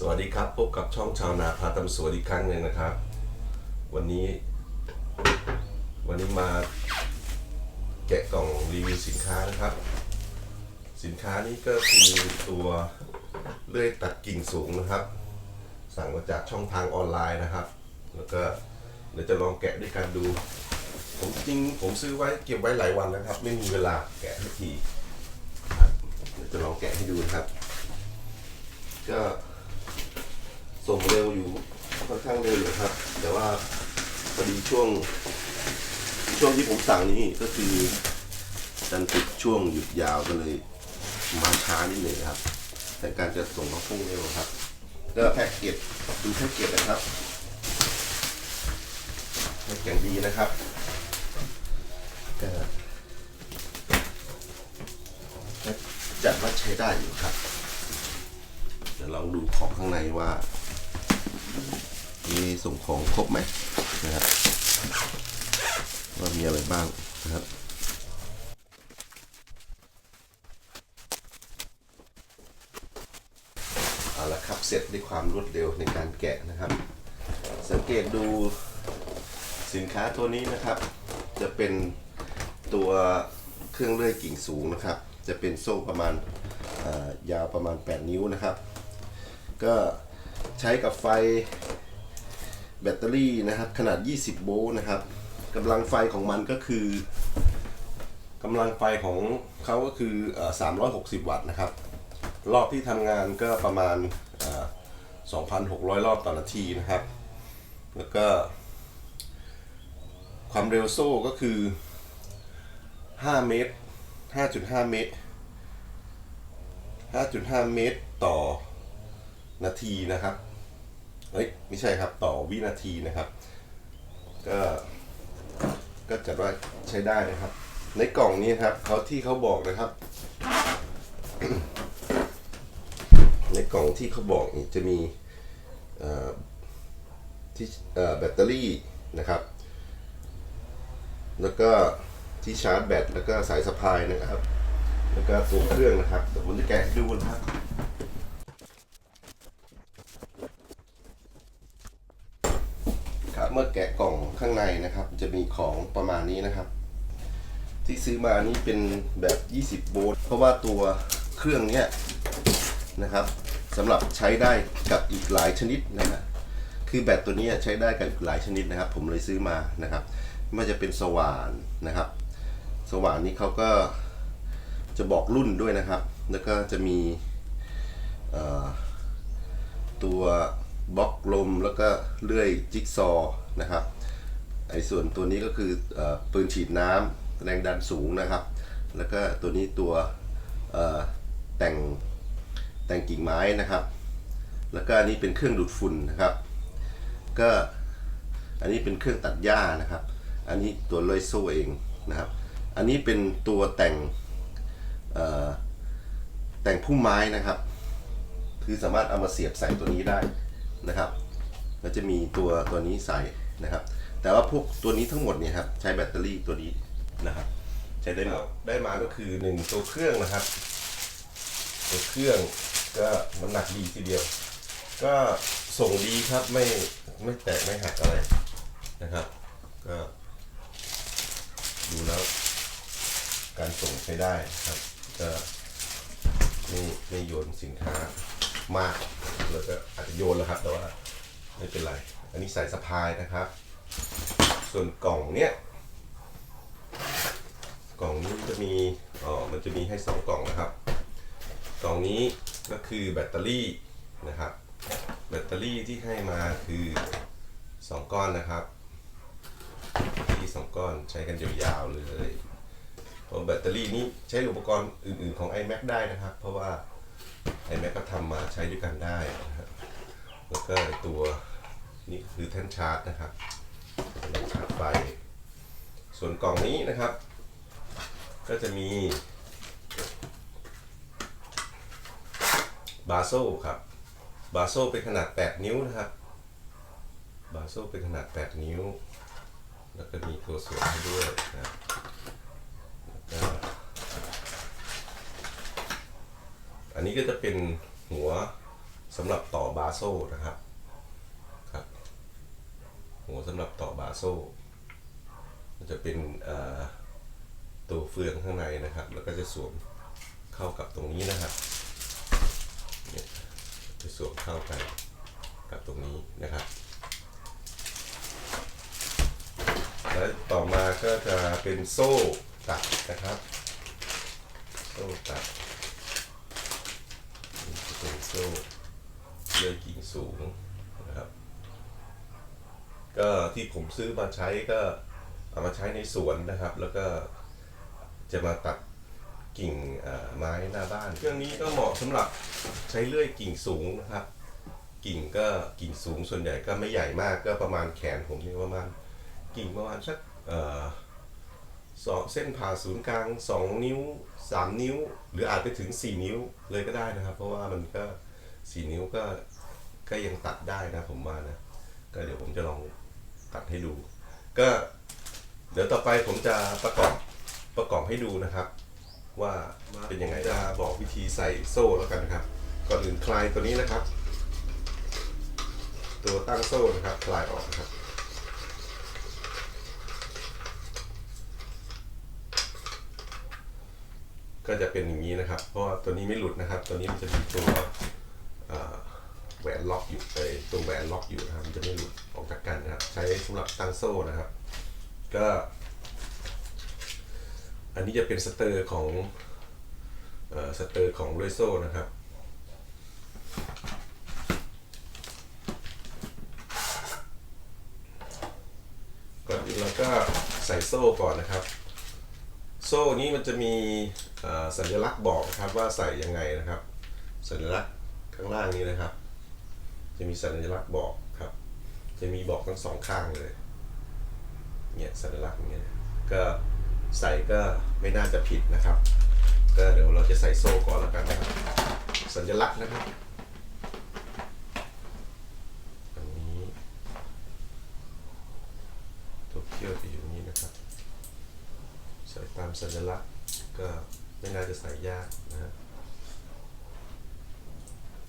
สวัสดีครับพบกับช่องชาวนาพาตำสวนอีกครั้งหนึ่งนะครับ วันนี้ วันนี้มาแกะกล่องรีวิวสินค้านะครับ สินค้านี้ก็คือตัวเลื่อยตัดกิ่งสูงนะครับ สั่งมาจากช่องทางออนไลน์นะครับ แล้วก็เดี๋ยวจะลองแกะด้วยกันดู ผมจริงผมซื้อไว้เก็บไว้หลายวันแล้วครับ ไม่มีเวลาแกะทุกทีเดี๋ยวจะลองแกะให้ดูนะครับ ก็ ส่งเร็วอยู่ค่อนข้างเร็วอยู่ครับ แต่ว่าพอดีช่วง ช่วงที่ผมสั่งนี่ก็คือดันติดช่วงหยุดยาวก็เลย มาช้านิดหนึ่งครับ แต่การจะส่งเขาพุ่งเร็วครับก็แพ็กเกจดูแพ็กเกจนะครับแพ็กอย่างดีนะครับก็จัดว่าใช้ได้อยู่ครับเดี๋ยวลองดูของข้างในว่า มีส่งของครบไหมนะครับว่ามีอะไรบ้างนะครับเอาละครับเสร็จด้วยความรวดเร็วในการแกะนะครับ สังเกตดูสินค้าตัวนี้นะครับ จะเป็นตัวเครื่องเลื่อยกิ่งสูงนะครับ จะเป็นโซ่ประมาณยาวประมาณ 8 นิ้วนะครับ ก็ ใช้กับไฟแบตเตอรี่นะครับขนาด 20 โวลต์นะครับกำลังไฟของมันก็คือกำลังไฟของเขาก็คือ 360 วัตต์นะครับ รอบที่ทำงานก็ประมาณ 2,600 รอบต่อนาทีนะครับ แล้วก็ ความเร็วโซ่ก็คือ 5 เมตร 5.5 เมตร 5.5 เมตรต่อนาทีนะครับ เฮ้ยไม่ใช่ครับต่อวินาทีนะครับ ก็ก็จัดว่าใช้ได้นะครับ ในกล่องนี้ครับเขาที่เขาบอกนะครับ ในกล่องที่เขาบอกนี่จะมีที่แบตเตอรี่นะครับ แล้วก็ที่ชาร์จแบตแล้วก็สายสะพายนะครับ แล้วก็ตัวเครื่องนะครับเดี๋ยวผมจะแกะให้ดูนะครับ ครับเมื่อแกะกล่องข้างในนะครับ จะมีของประมาณนี้นะครับ ที่ซื้อมานี่เป็นแบบ 20 โวลต์เพราะว่าตัวเครื่องเนี้ยนะครับสำหรับใช้ได้กับอีกหลายชนิดนะฮะคือแบตตัวนี้ใช้ได้กับอีกหลายชนิดนะครับ ผมเลยซื้อมานะครับไม่ว่าจะเป็นสว่านนะครับ สว่านนี้เขาก็จะบอกรุ่นด้วยนะครับ แล้วก็จะมีตัวบล็อกลมแล้วก็เลื่อยจิ๊กซอ นะครับไอ้ส่วนตัวนี้ก็คืออปืนฉีดน้ำแรงดันสูงนะครับ แล้วก็ตัวนี้ตัวแต่งแต่งกิ่งไม้นะครับ แล้วก็อันนี้เป็นเครื่องดูดฝุ่นนะครับ ก็อันนี้เป็นเครื่องตัดหญ้านะครับ อันนี้ตัวเลื่อยโซ่เองนะครับ อันนี้เป็นตัวแต่งแต่งพุ่มไม้นะครับ คือสามารถเอามาเสียบใส่ตัวนี้ได้นะครับแล้วจะมีตัวตัวนี้ใส่ นะครับ แต่ว่าพวกตัวนี้ทั้งหมดเนี่ยครับใช้แบตเตอรี่ตัวนี้นะครับ ใช้ได้หมดได้มาก็คือหนึ่งตัวเครื่องนะครับ ตัวเครื่องก็น้ำหนักดีทีเดียว ก็ส่งดีครับไม่ไม่แตกไม่หักอะไรนะครับ ก็ ดูแล้วการส่งใช้ได้ครับก็ไม่ไม่โยนสินค้ามากแล้วก็อาจจะโยนแล้วครับ แต่ว่าไม่เป็นไร อันนี้ใส่สะพายนะครับ ส่วนกล่องเนี้ยกล่องนี้จะมีอ๋อมันจะมีให้สองกล่องนะครับ กล่องนี้ก็คือแบตเตอรี่นะครับ แบตเตอรี่ที่ให้มาคือสองก้อนนะครับที่สองก้อนใช้กันยาวๆเลยเพราะแบตเตอรี่นี้ใช้อุปกรณ์อื่นๆของ iMac ได้นะครับ เพราะว่า iMac ก็ทำมาใช้ด้วยกันได้นะครับแล้วก็ตัว นี่คือแท่นชาร์จนะครับชาร์จไฟ ส่วนกล่องนี้นะครับ ก็จะมีบาโซครับบาโซเป็นขนาด 8 นิ้วนะครับ บาโซเป็นขนาด 8 นิ้ว แล้วก็มีตัวสวมให้ด้วยนะอันนี้ก็จะเป็นหัวสำหรับต่อบาโซ่นะครับ หัวสำหรับต่อบาโซ่ มันจะเป็นตัวเฟืองข้างในนะครับ แล้วก็จะสวมเข้ากับตรงนี้นะครับจะสวมเข้ากันกับตรงนี้นะครับ แล้วต่อมาก็จะเป็นโซ่ตัดนะครับ โซ่ตัดเป็นโซ่เลื่อยกิ่งสูง ก็ที่ผมซื้อมาใช้ก็เอามาใช้ในสวนนะครับ แล้วก็จะมาตัดกิ่งไม้หน้าบ้าน เครื่องนี้ก็เหมาะสำหรับใช้เลื่อยกิ่งสูงนะครับ กิ่งก็กิ่งสูงส่วนใหญ่ก็ไม่ใหญ่มากก็ประมาณแขนผมนี่ประมาณกิ่งประมาณสักสองเส้นผ่าศูนย์กลาง 2 นิ้ว 3 นิ้ว หรืออาจไปถึง 4 นิ้วเลยก็ได้นะครับ เพราะว่ามันก็ 4 นิ้วก็ก็ยังตัดได้นะผมว่านะ ก็เดี๋ยวผมจะลอง ตัดให้ดู ก็เดี๋ยวต่อไปผมจะประกอบประกอบให้ดูนะครับ ว่าเป็นยังไงจะบอกวิธีใส่โซ่แล้วกันนะครับ ก่อนอื่นคลายตัวนี้นะครับ ตัวตั้งโซ่นะครับ คลายออกนะครับก็จะเป็นอย่างนี้นะครับ เพราะตัวนี้ไม่หลุดนะครับ ตัวนี้มันจะมีตัว หวนล็อกอยู่ไอตัวแหวนล็อกอยู่นะครับมันจะไม่หลุดออกจากกันนะครับ ใช้สำหรับตั้งโซ่นะครับ ก็ อันนี้จะเป็นสเตอร์ของเอ่อสเตอร์ของลวยโซ่นะครับก่อนอื่นเราก็ใส่โซ่ก่อนนะครับ โซ่นี้มันจะมีสัญลักษณ์บอกนะครับว่าใส่ยังไงนะครับ สัญลักษณ์ข้างล่างนี้นะครับ จะมีสัญลักษณ์บอกครับ จะมีบอกทั้งสองข้างเลยเนี่ยสัญลักษณ์เงี้ยก็ใส่ก็ไม่น่าจะผิดนะครับ ก็เดี๋ยวเราจะใส่โซ่ก่อนแล้วกันนะครับ สัญลักษณ์นะครับอันนี้ตัวเขี้ยวจะอยู่นี้นะครับ ใส่ตามสัญลักษณ์ก็ไม่น่าจะใส่ยากนะฮะ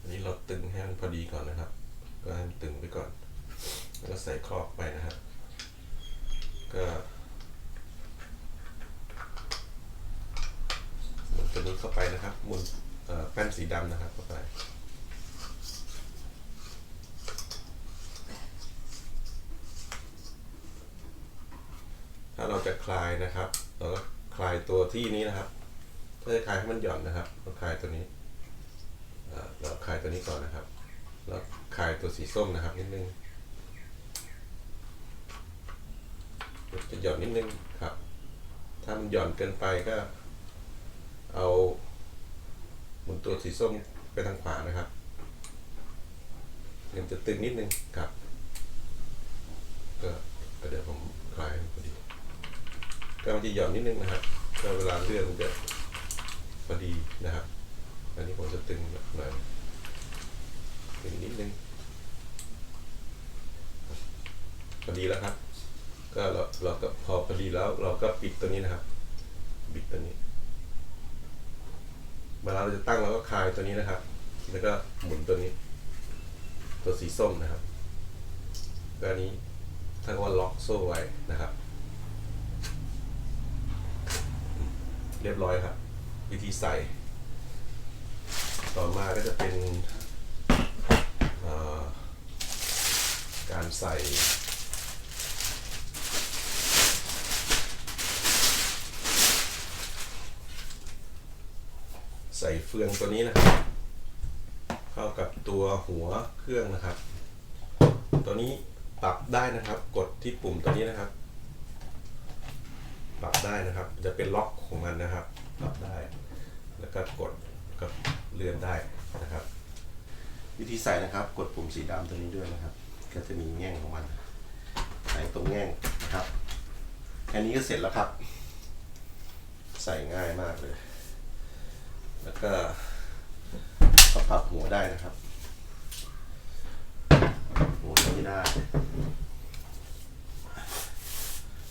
อันนี้เราตึงให้มันพอดีก่อนนะครับ ก็ให้มันตึงไปก่อน แล้วก็ใส่ครอบไปนะฮะก็หมุนตัวนี้เข้าไปนะครับหมุนแป้นสีดำนะครับเข้าไปถ้าเราจะคลายนะครับ เราก็คลายตัวที่นี้นะครับถ้าจะคลายให้มันหย่อนนะครับเราคลายตัวนี้ เราคลายตัวนี้ก่อนนะครับ แล้วคลายตัวสีส้มนะครับนิดนึงจะหย่อนนิดนึงครับ ถ้ามันหย่อนเกินไปก็ เอาหมุนตัวสีส้มไปทางขวานะครับมันจะตึงนิดนึงครับ ก็เดี๋ยวผมคลายพอดีก็มันจะหย่อนนิดนึงนะครับก็เวลาเลื่อนมันจะพอดีนะครับ อันนี้ผมจะตึงหน่อยตึงนิดนึงพอดีแล้วครับ ก็เราเราก็พอพอดีแล้วเราก็ปิดตัวนี้นะครับ บิดตัวนี้เวลาเราจะตั้งเราก็คลายตัวนี้นะครับ แล้วก็หมุนตัวนี้ ตัวสีส้มนะครับก็อันนี้ท่าว่าล็อกโซ่ไว้นะครับ เรียบร้อยครับ วิธีใส่ ต่อมาก็จะเป็นการใส่ใส่เฟืองตัวนี้นะครับ เข้ากับตัวหัวเครื่องนะครับ ตัวนี้ปรับได้นะครับ กดที่ปุ่มตัวนี้นะครับ ปรับได้นะครับ จะเป็นล็อกของมันนะครับ ปรับได้ แล้วก็กด ก็เลื่อนได้นะครับ วิธีใส่นะครับ กดปุ่มสีดำตัวนี้ด้วยนะครับ ก็จะมีแง่งของมัน ใส่ตรงแง่งนะครับแค่นี้ก็เสร็จแล้วครับ ใส่ง่ายมากเลย แล้วก็ก็ปรับหัวได้นะครับหัวนี้ได้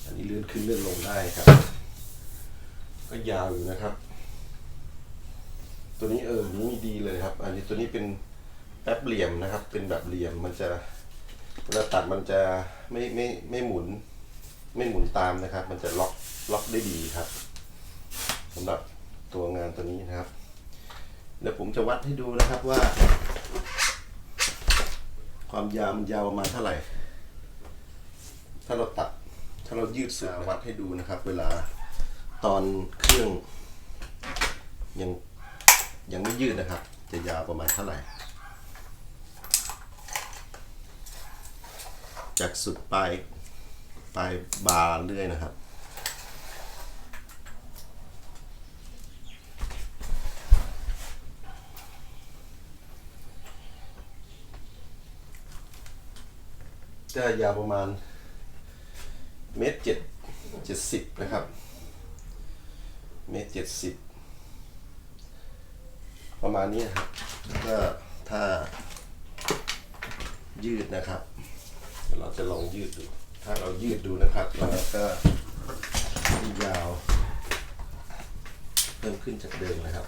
อันนี้เลื่อนขึ้นเลื่อนลงได้ครับ ก็ยาวอยู่นะครับ ตัวนี้เออนี้มีดีเลยครับ อันนี้ตัวนี้เป็นแป๊บเหลี่ยมนะครับ เป็นแบบเหลี่ยมมันจะเวลาตัดมันจะไม่ไม่ไม่หมุน ไม่หมุนตามนะครับ มันจะล็อกล็อกได้ดีครับสำหรับตัวงานตัวนี้นะครับ เดี๋ยวผมจะวัดให้ดูนะครับว่า ความยาวมันยาวประมาณเท่าไหร่ ถ้าเราตัดถ้าเรายืดสุดวัดให้ดูนะครับ เวลาตอนเครื่องยัง ยังไม่ยืดนะครับ จะยาวประมาณเท่าไหร่ จากสุดปลายปลายบาร์เรื่อยนะครับก็ยาวประมาณเมตรเจ็ดเจ็ดสิบนะครับ เมตรเจ็ดสิบ ประมาณนี้ครับก็ถ้ายืดนะครับเดี๋ยวเราจะลองยืดดู ถ้าเรายืดดูนะครับแล้วก็ยาว เพิ่มขึ้นจากเดิมนะครับ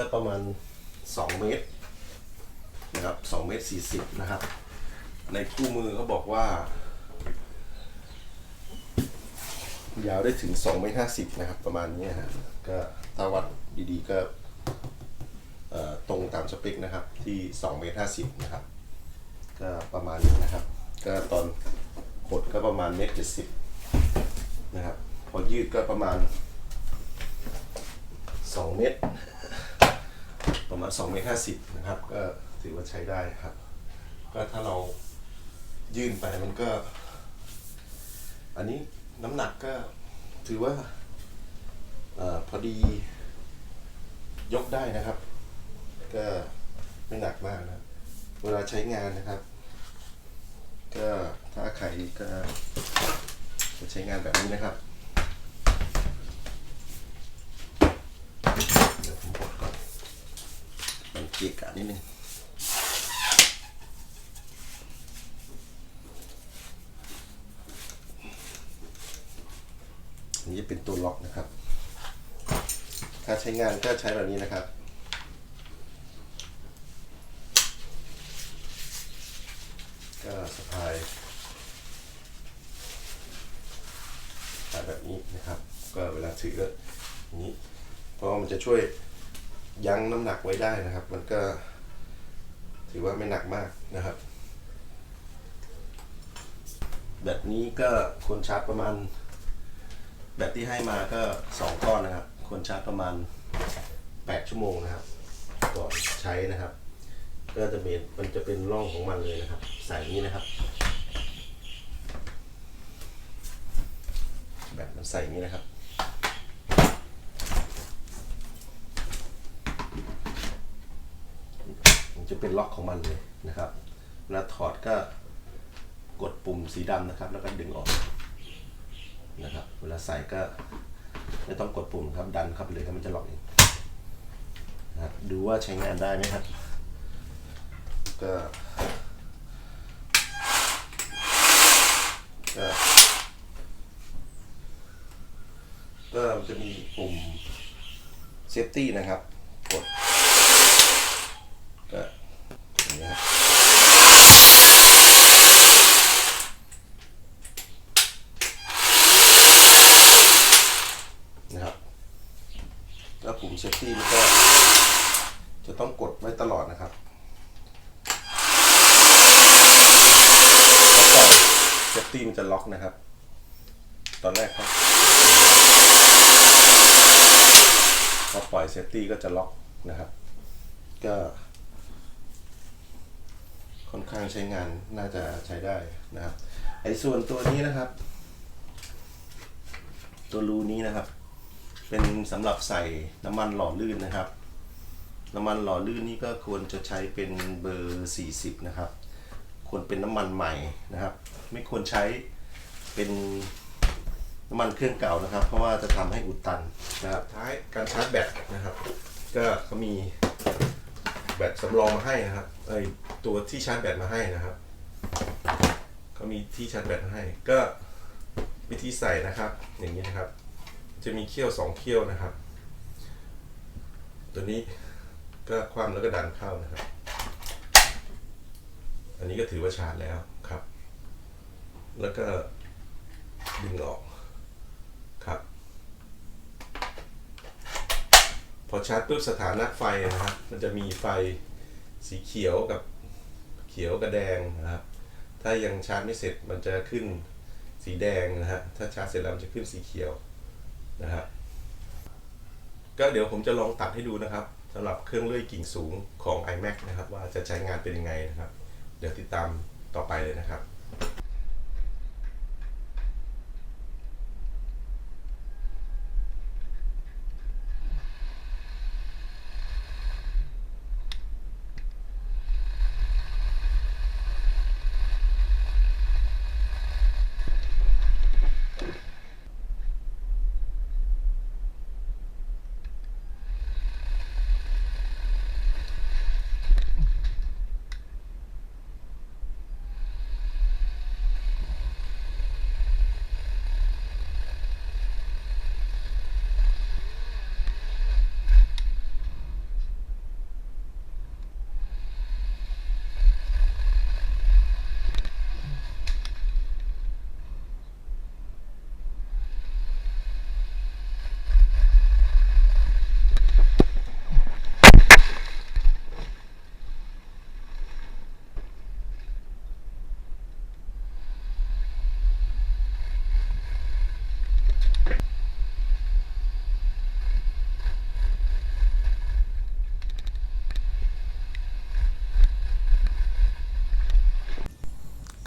ก็ประมาณ 2 เมตรนะครับ2เมตร40 นะครับ ในคู่มือเขาบอกว่า ยาวได้ถึง2เมตร50 นะครับ ประมาณนี้ฮะก็ถ้าวัดดีๆก็ตรงตามสเปคนะครับที่2เมตร50 นะครับ ก็ประมาณนี้นะครับ ก็ตอนขดก็ประมาณเมตร70นะครับ พอยืดก็ประมาณ 2 เมตร ประมาณ2เมตร50นะครับ ก็ถือว่าใช้ได้ครับ ก็ถ้าเรายื่นไปมันก็ อันนี้น้ำหนักก็ถือว่าอพอดียกได้นะครับ ก็ไม่หนักมากนะ เวลาใช้งานนะครับ ก็ถ้าใครก็จะใช้งานแบบนี้นะครับเดี๋ยวผมกด มันเกะกะนิดนึงอันนี้เป็นตัวล็อกนะครับ ถ้าใช้งานก็ใช้แบบนี้นะครับก็สะพายสายแบบนี้นะครับ ก็เวลาถือก็อย่างนี้ เพราะมันจะช่วย ยั้งน้ำหนักไว้ได้นะครับ มันก็ถือว่าไม่หนักมากนะครับ แบบนี้ก็ควรชาร์จประมาณ แบบที่ให้มาก็สองก้อนนะครับ ควรชาร์จประมาณ 8 ชั่วโมงนะครับ ก่อนใช้นะครับ ก็จะเป็นมันจะเป็นร่องของมันเลยนะครับใส่อย่างนี้นะครับ แบบมันใส่นี้นะครับ มัน จะเป็นล็อกของมันเลยนะครับเวลาถอดก็กดปุ่มสีดำนะครับ แล้วก็ดึงออกนะครับ เวลาใส่ก็ไม่ต้องกดปุ่มครับ ดันเข้าไปเลยครับมันจะล็อกเองนะครับดูว่าใช้งานได้ไหมครับ ก็ก็ก็จะมีปุ่มเซฟตี้นะครับ กด ก็อย่างนี้ครับนะครับแล้วปุ่มเซฟตี้มันก็ จะต้องกดไว้ตลอด นะครับแล้วก็เซฟตี้มันจะล็อกนะครับ ตอนแรกครับพอปล่อยเซฟตี้ก็จะล็อกนะครับ ก็ ค่อนข้างใช้งานน่าจะใช้ได้นะครับ ไอ้ส่วนตัวนี้นะครับ ตัวรูนี้นะครับ เป็นสำหรับใส่น้ำมันหล่อลื่นนะครับ น้ำมันหล่อลื่นนี่ก็ควรจะใช้เป็นเบอร์ 40 นะครับ ควรเป็นน้ำมันใหม่นะครับ ไม่ควรใช้เป็นน้ำมันเครื่องเก่านะครับ เพราะว่าจะทำให้อุดตันนะครับท้ายการชาร์จแบตนะครับ ก็เขามีแบตสำรองมาให้นะครับไอตัวที่ชาร์จแบตมาให้นะครับเขามีที่ชาร์จแบตมาให้ ก็วิธีใส่นะครับ อย่างนี้นะครับ จะมีเขี้ยวสองเขี้ยวนะครับ ตัวนี้ ก็คว่ำแล้วก็ดันเข้านะครับ อันนี้ก็ถือว่าชาร์จแล้วครับ แล้วก็ดึงออกครับ พอชาร์จปุ๊บสถานะไฟนะครับ มันจะมีไฟสีเขียวกับเขียวกับแดงนะครับ ถ้ายังชาร์จไม่เสร็จมันจะขึ้นสีแดงนะฮะ ถ้าชาร์จเสร็จแล้วมันจะขึ้นสีเขียวนะครับ ก็เดี๋ยวผมจะลองตัดให้ดูนะครับ สำหรับเครื่องเลื่อยกิ่งสูงของ iMac นะครับ ว่าจะใช้งานเป็นยังไงนะครับ เดี๋ยวติดตามต่อไปเลยนะครับ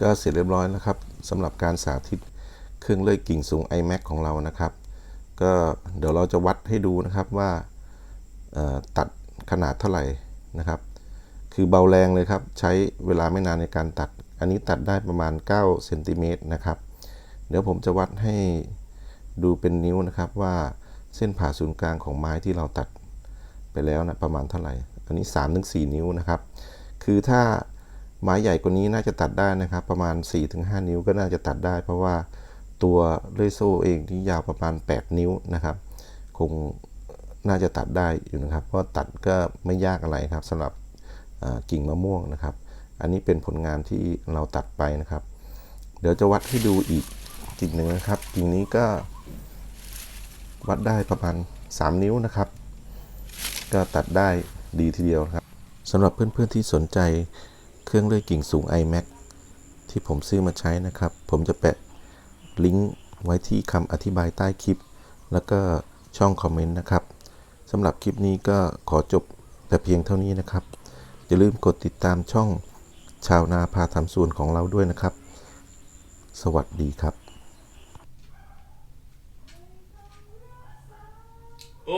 ก็เสร็จเรียบร้อยแล้วครับสำหรับการสาธิตเครื่องเลื่อยกิ่งสูง iMac ของเรานะครับ ก็เดี๋ยวเราจะวัดให้ดูนะครับว่าตัดขนาดเท่าไหร่นะครับ คือเบาแรงเลยครับ ใช้เวลาไม่นานในการตัด อันนี้ตัดได้ประมาณ9เซนติเมตรนะครับ เดี๋ยวผมจะวัดให้ดูเป็นนิ้วนะครับว่าเส้นผ่าศูนย์กลางของไม้ที่เราตัดไปแล้วนะประมาณเท่าไหร่ อันนี้ 3-4ถึงนิ้วนะครับ คือถ้า ไม้ใหญ่กว่านี้น่าจะตัดได้นะครับ ประมาณ 4-5 นิ้วก็น่าจะตัดได้ เพราะว่าตัวเลื่อยโซ่เองที่ยาวประมาณ 8 นิ้วนะครับ คงน่าจะตัดได้อยู่นะครับ เพราะตัดก็ไม่ยากอะไรครับสำหรับกิ่งมะม่วงนะครับ อันนี้เป็นผลงานที่เราตัดไปนะครับ เดี๋ยวจะวัดให้ดูอีกกิ่งหนึ่งนะครับ กิ่งนี้ก็วัดได้ประมาณ 3 นิ้วนะครับ ก็ตัดได้ดีทีเดียวครับสำหรับเพื่อนๆที่สนใจ เครื่องเลื่อยกิ่งสูง iMac ที่ผมซื้อมาใช้นะครับ ผมจะแปะลิงก์ไว้ที่คำอธิบายใต้คลิป แล้วก็ช่องคอมเมนต์นะครับสำหรับคลิปนี้ก็ขอจบแต่เพียงเท่านี้นะครับ อย่าลืมกดติดตามช่องชาวนาพาทำสวนของเราด้วยนะครับ สวัสดีครับโ